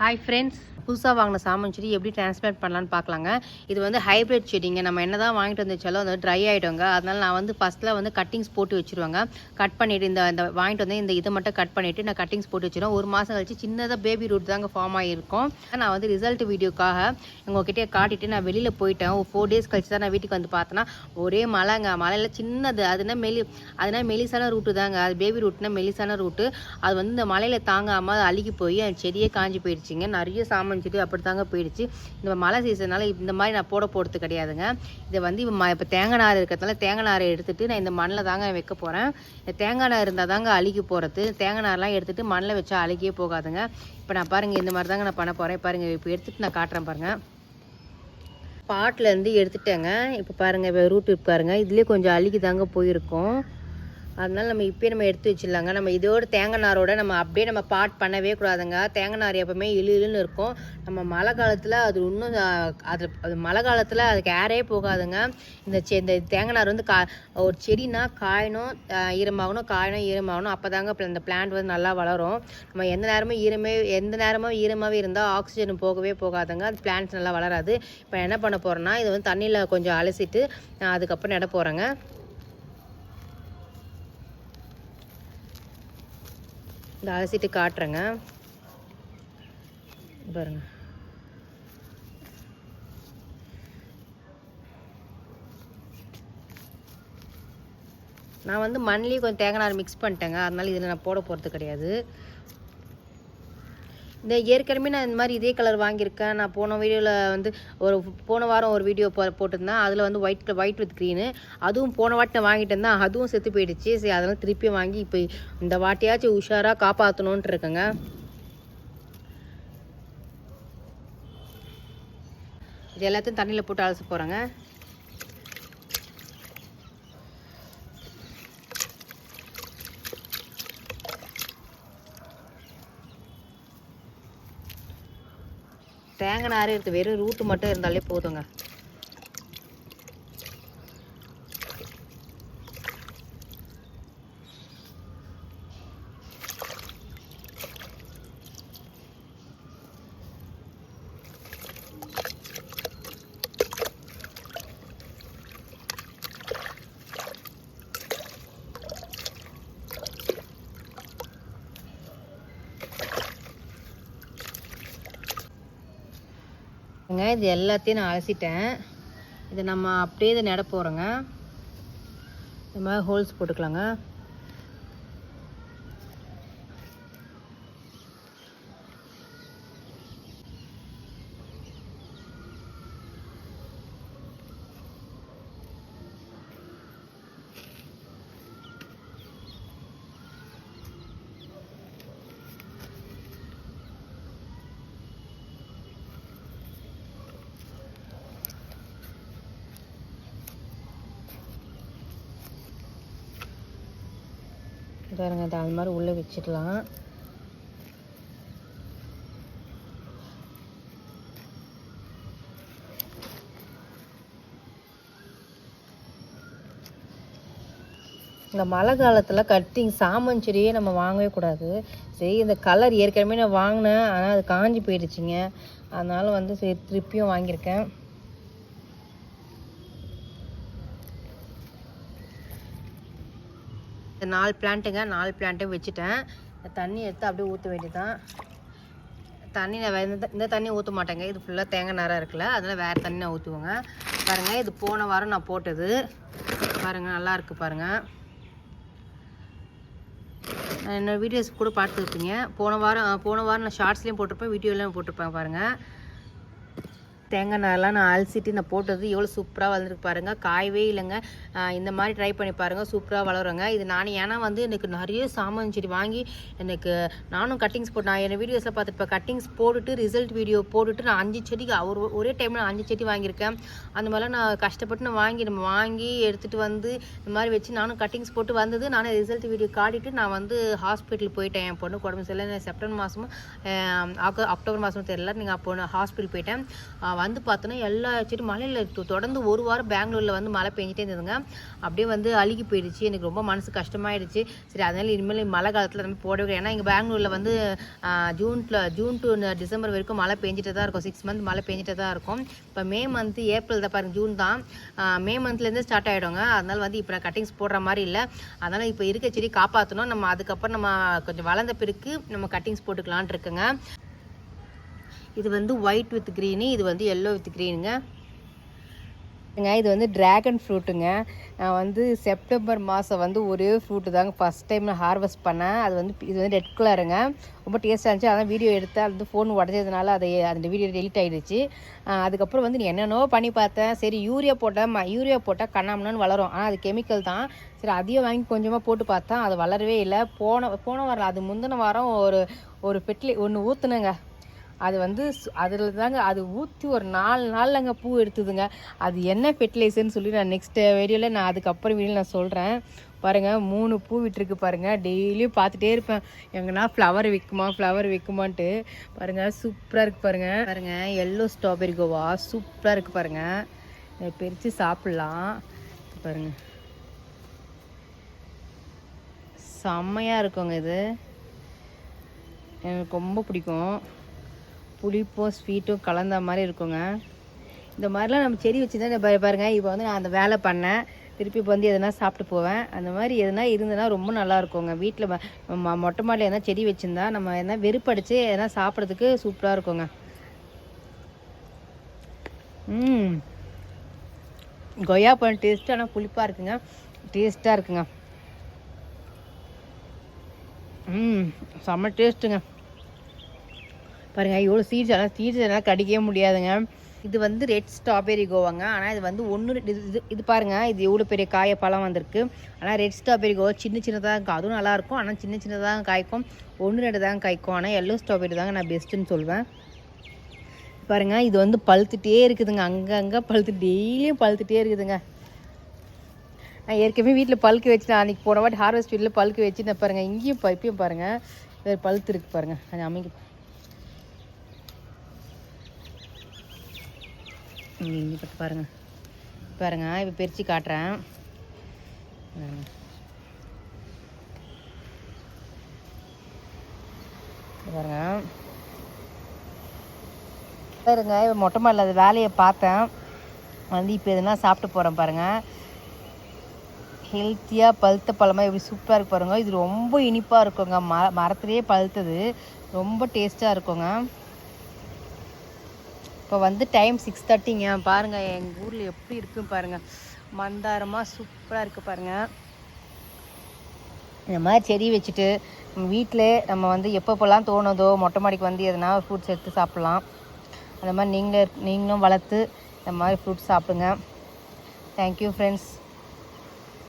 Hi friends புதுசாக வாங்கின சாமன் செடி எப்படி டிரான்ஸ்பிளான்ட் பண்ணலான்னு பார்க்கலாங்க. இது வந்து ஹைப்ரிட் செடிங்க. நம்ம என்ன தான் வாங்கிட்டு வந்துச்சாலும் அது ட்ரை ஆகிடுங்க அதனால் நான் வந்து ஃபஸ்ட்டில் வந்து கட்டிங்ஸ் போட்டு வச்சுருவாங்க. கட் பண்ணிவிட்டு இந்த இந்த வாங்கிட்டு வந்து இந்த இதை மட்டும் கட் பண்ணிவிட்டு நான் கட்டிங்ஸ் போட்டு வச்சுருவேன். ஒரு மாதம் கழிச்சு சின்னதாக பேபி ரூட் தாங்க ஃபார்ம் ஆகிருக்கும் நான் வந்து ரிசல்ட் வீடியோக்காக உங்ககிட்ட காட்டிட்டு நான் வெளியில் போயிட்டேன். ஒரு ஃபோர் டேஸ் கழிச்சு தான் நான் வீட்டுக்கு வந்து பார்த்தேன்னா ஒரே மலைங்க. மலையில் சின்னது. அதுனா மெலி அதுனா மெலிசான ரூட்டு தாங்க. அது பேபி ரூட்னா மெலிசான ரூட்டு அது வந்து இந்த மலையில் தாங்காமல் அது அழுகி போய் அந்த செடியே காஞ்சி போயிடுச்சுங்க நிறைய சாமன் செடி அப்படி தாங்க போயிடுச்சு. இந்த மழை சீசனால இந்த மாதிரி நான் போட போகிறது கிடையாதுங்க. இதை வந்து இப்போ தேங்காய் நார் இருக்கிறதுனால தேங்காய் நாரை எடுத்துகிட்டு நான் இந்த மண்ணில் தாங்க வைக்க போகிறேன் இந்த தேங்காய் நார் இருந்தால் தாங்க அழுகி போகிறது தேங்காய் நார்லாம் எடுத்துகிட்டு மண்ணில் வச்சா அழுகியே போகாதுங்க. இப்போ நான் பாருங்கள் இந்த மாதிரி தாங்க நான் பண்ண போகிறேன் பாருங்கள் இப்போ எடுத்துகிட்டு நான் காட்டுறேன் பாருங்கள் பாட்டிலேருந்து எடுத்துட்டேங்க. இப்போ பாருங்கள் இப்போ ரூட் பாருங்கள் இதுலேயே கொஞ்சம் அழுகி தாங்க போயிருக்கோம். அதனால் நம்ம இப்போயே நம்ம எடுத்து வச்சிடலாங்க. நம்ம இதோட தேங்காய் நாரோட நம்ம அப்படியே நம்ம பாட் பண்ணவே கூடாதுங்க. தேங்காய் நார் எப்பவுமே இழு இழுன்னு இருக்கும். நம்ம மழை காலத்தில் அது இன்னும் அது அது மழை காலத்தில் அதுக்கு ஏரே போகாதுங்க. இந்த செ இந்த தேங்காய் நார் வந்து கா ஒரு செடினா காயணும் ஈரமாகணும் காயணும் ஈரமாகணும். அப்போ தாங்க இந்த பிளான்ட் வந்து நல்லா வளரும். நம்ம எந்த நேரமும் ஈரமே எந்த நேரமும் ஈரமாகவே இருந்தால் ஆக்சிஜன் போகவே போகாதுங்க. அது பிளான்ட்ஸ் நல்லா வளராது. இப்போ என்ன பண்ண போகிறோன்னா இதை வந்து தண்ணியில் கொஞ்சம் அலசிட்டு நான் அதுக்கப்புறம் நட போகிறேங்க இந்த அலசிட்டு காட்டுறேங்க. பாருங்க. நான் வந்து மண்ணிலேயே கொஞ்சம் தேங்காய் நார் மிக்ஸ் பண்ணிட்டேங்க. அதனால இதில் நான் போட போகிறது கிடையாது. இந்த ஏற்கனவே நான் இந்த மாதிரி இதே கலர் வாங்கியிருக்கேன். நான் போன வீடியோவில் வந்து ஒரு போன வாரம் ஒரு வீடியோ போ போட்டிருந்தேன். அதில் வந்து ஒயிட் ஒயிட் வித் க்ரீனு அதுவும் போன வாட்டி நான் வாங்கிட்டு இருந்தேன். அதுவும் செத்து போயிடுச்சு. சரி அதெல்லாம் திருப்பி வாங்கி இப்போ இந்த வாட்டியாச்சும் உஷாராக காப்பாற்றணுன்ட்டு இருக்கேங்க. இது எல்லாத்தையும் தண்ணியில் போட்டு அலசி போகிறேங்க தேங்காய் நாரே இருக்குது வெறும் ரூட்டு மட்டும் இருந்தாலே போதுங்க. ஏங்க, இது எல்லாத்தையும் நான் அலசிட்டேன். இதை நம்ம அப்படியே இதை நட போகிறோங்க இந்த மாதிரி ஹோல்ஸ் போட்டுக்கலாங்க. பாருங்க இது அது மாதிரி உள்ளே வச்சிடலாம். இந்த மழை காலத்தில் கட்டிங் சாமன் செடியே நம்ம வாங்கவே கூடாது. சரி இந்த கலர் ஏற்கனவே நான் வாங்கினேன் ஆனால் அது காஞ்சி போயிடுச்சுங்க. அதனால் வந்து சரி திருப்பியும் வாங்கியிருக்கேன் இந்த நாலு பிளான்ட்டுங்க. நாலு பிளான்ட்டும் வச்சுட்டேன். தண்ணி எடுத்து அப்படியே ஊற்ற வேண்டியதுதான். தண்ணி நான் இந்த இந்த தண்ணி ஊற்ற மாட்டேங்க. இது ஃபுல்லாக தேங்காய் நேரம் இருக்குல்ல அதனால் வேறு தண்ணி நான் ஊற்றுவேங்க பாருங்கள் இது போன வாரம் நான் போட்டது. பாருங்கள் நல்லா இருக்குது பாருங்கள் என்னோடய என்னோட வீடியோஸ் கூட பார்த்துருப்பீங்க. போன வாரம் போன வாரம் நான் ஷார்ட்ஸ்லேயும் போட்டிருப்பேன் வீடியோலையும் போட்டிருப்பேன் பாருங்கள் தேங்காய் நாரெலாம் நான் அலசிட்டு நான் போட்டது எவ்வளோ சூப்பராக வளர்ந்துருக்கு பாருங்கள் காயவே இல்லைங்க. இந்த மாதிரி ட்ரை பண்ணி பாருங்கள் சூப்பராக வளருங்க. இது நான் ஏன்னா வந்து எனக்கு நிறைய சாமான் செடி வாங்கி எனக்கு நானும் கட்டிங்ஸ் போட்டு நான் என் வீடியோஸில் பார்த்துருப்பேன். கட்டிங்ஸ் போட்டுட்டு ரிசல்ட் வீடியோ போட்டுட்டு நான் அஞ்சு செடிக்கு ஒரு ஒரே டைமில் அஞ்சு செடி வாங்கியிருக்கேன். அந்த மாதிரிலாம் நான் கஷ்டப்பட்டு நான் வாங்கி நம்ம வாங்கி எடுத்துகிட்டு வந்து இந்த மாதிரி வச்சு நானும் கட்டிங்ஸ் போட்டு வந்தது நானும் ரிசல்ட் வீடியோ காட்டிட்டு நான் வந்து ஹாஸ்பிட்டல் போயிட்டேன். என் பொண்ணு உடம்பு சரியில்லை. செப்டம்பர் மாதமும் அக்டோபர் மாதமும் தெரியல. நீங்கள் அப்போ ஹாஸ்பிட்டல் போயிட்டேன். வந்து பார்த்தோன்னா எல்லா செடியும் மழையில் தொடர்ந்து ஒரு வாரம் பெங்களூரில் வந்து மழை பெஞ்சிட்டே இருந்ததுங்க. அப்படியே வந்து அழுகி போயிடுச்சு. எனக்கு ரொம்ப மனசு கஷ்டமாயிடுச்சு. சரி அதனால இனிமேல் மழை காலத்தில் நம்ம போடவே ஏன்னா இங்கே பெங்களூரில் வந்து ஜூனில் ஜூன் டு டிசம்பர் வரைக்கும் மழை பெஞ்சிட்டு தான் இருக்கும். சிக்ஸ் மந்த் மழை பெஞ்சிட்டு தான் இருக்கும். இப்போ மே மந்த்து ஏப்ரல் தான் பாருங்கள் ஜூன் தான். மே மந்த்லேருந்து ஸ்டார்ட் ஆகிடுங்க அதனால் வந்து இப்போ நான் கட்டிங்ஸ் போடுற மாதிரி இல்லை. அதனால் இப்போ இருக்க செடி காப்பாற்றணும் நம்ம அதுக்கப்புறம் நம்ம கொஞ்சம் வளர்ந்த பிறகு நம்ம கட்டிங்ஸ் போட்டுக்கலான் இருக்குங்க. இது வந்து ஒயிட் வித் க்ரீனு இது வந்து எல்லோ வித் க்ரீனுங்க இது வந்து டிராகன் ஃப்ரூட்டுங்க நான் வந்து செப்டம்பர் மாதம் வந்து ஒரே ஃப்ரூட்டு தாங்க ஃபஸ்ட் டைம் நான் ஹார்வெஸ்ட் பண்ணேன். அது வந்து இது வந்து ரெட் கலருங்க ரொம்ப டேஸ்ட்டாக இருந்துச்சு. அதான் வீடியோ எடுத்தேன். அது வந்து ஃபோன் உடஞ்சதுனால அது அந்த வீடியோ டெலிட் ஆகிடுச்சு அதுக்கப்புறம் வந்து என்னென்னோ பண்ணி பார்த்தேன். சரி யூரியா போட்டால் ம யூரியா போட்டால் கண்ணாமண்ணு வளரும். ஆனால் அது கெமிக்கல் தான். சரி அதையும் வாங்கி கொஞ்சமாக போட்டு பார்த்தேன். அது வளரவே இல்லை. போன போன வாரம் அது முந்தின வாரம் ஒரு ஒரு பெட்லி ஒன்று ஊற்றுனேங்க அது வந்து அதில் தாங்க அது ஊற்றி ஒரு நாலு நாள்லங்க பூ எடுத்துதுங்க. அது என்ன ஃபெர்டிலைசர்னு சொல்லி நான் நெக்ஸ்ட் வீடியோவில் நான் அதுக்கப்புறம் வீடியோ நான் சொல்கிறேன் பாருங்கள் மூணு பூ விட்டுருக்கு பாருங்கள் டெய்லியும் பார்த்துட்டே இருப்பேன். எங்கன்னா ஃப்ளவர் விற்குமா ஃப்ளவர் விற்குமான்ட்டு பாருங்கள் சூப்பராக இருக்குது பாருங்கள் பாருங்கள் எல்லோ ஸ்ட்ராபெரி கோவா சூப்பராக இருக்குது பாருங்கள் பிரித்து சாப்பிட்லாம். பாருங்கள் செம்மையாக இருக்குங்க இது. எனக்கு ரொம்ப பிடிக்கும். புளிப்பும் ஸ்வீட்டும் கலந்த மாதிரி இருக்குங்க. இந்த மாதிரிலாம் நம்ம செடி வச்சு தான் பாருங்க. இப்போ வந்து நான் அந்த வேலை பண்ணேன். திருப்பி இப்போ வந்து எதனா சாப்பிட்டு போவேன். அந்த மாதிரி எதனா இருந்ததுன்னா ரொம்ப நல்லா இருக்குங்க. வீட்டில் மொட்டை மாடியில் எதனா செடி வச்சுருந்தா நம்ம எதனா வெறுப்படிச்சு எதனா சாப்பிட்றதுக்கு சூப்பராக இருக்குங்க. ம். கொய்யா பழம் டேஸ்ட்டு ஆனால் புளிப்பாக இருக்குங்க. டேஸ்ட்டாக இருக்குங்க. ம். செம்ம டேஸ்ட்டுங்க பாருங்க இவ்வளோ சீட்ஸ் ஆனால் சீட்ஸ் எல்லாம் கடிக்கவே முடியாதுங்க. இது வந்து ரெட் ஸ்ட்ராபெரி கோவாங்க. ஆனால் இது வந்து ஒன்று இது இது இது பாருங்க இது எவ்வளோ பெரிய காய பழம் வந்திருக்கு. ஆனால் ரெட் ஸ்ட்ராபெரி கோவா சின்ன சின்னதாக இருக்கும் அதுவும் நல்லாயிருக்கும் ஆனால் சின்ன சின்னதாக காய்க்கும். ஒன்று ரெண்டு தான் காய்க்கும். ஆனால் எல்லோ ஸ்ட்ராபெரி தாங்க நான் பெஸ்ட்டுன்னு சொல்வேன். பாருங்கள் இது வந்து பழுத்துட்டே இருக்குதுங்க. அங்கங்கே பழுத்து டெய்லியும் பழுத்துட்டே இருக்குதுங்க. நான் ஏற்கனவே வீட்டில் பழுக்க வச்சு நான் அன்றைக்கி போன வாட்டி ஹார்வெஸ்ட் வீட்டில் பழுக்க வச்சு நான் பாருங்கள் இங்கேயும் பைப்பையும் இப்பயும் பாருங்கள் வேறு பழுத்து இருக்குது பாருங்கள் அது அமைக்க இங்கே இங்கே பட்டு பாருங்க. பாருங்க இப்போ பிரித்து காட்டுறேன். பாருங்க. பாருங்க இப்போ மொட்டை மாடல அது வேலையை பார்த்தேன். வந்து இப்போ எதுனா சாப்பிட்டு போகிறேன் பாருங்கள் ஹெல்த்தியாக பழுத்த பழமாக எப்படி சூப்பராக இருக்கு பாருங்க. இது ரொம்ப இனிப்பாக இருக்குங்க. மர மரத்துலேயே பழுத்தது. ரொம்ப டேஸ்ட்டாக இருக்குங்க. இப்போ வந்து டைம் சிக்ஸ் தேர்ட்டிங்க பாருங்கள் எங்கள் ஊரில் எப்படி இருக்குன்னு பாருங்கள் மந்தாரமாக சூப்பராக இருக்குது பாருங்கள் இந்த மாதிரி செடி வச்சுட்டு நம்ம வீட்டில் நம்ம வந்து எப்பப்போல்லாம் தோணுதோ மொட்டை மாடிக்கு வந்து எதனா ஃப்ரூட்ஸ் எடுத்து சாப்பிட்லாம். அந்த மாதிரி நீங்களே நீங்களும் வளர்த்து இந்த மாதிரி ஃப்ரூட்ஸ் சாப்பிடுங்க. Thank you friends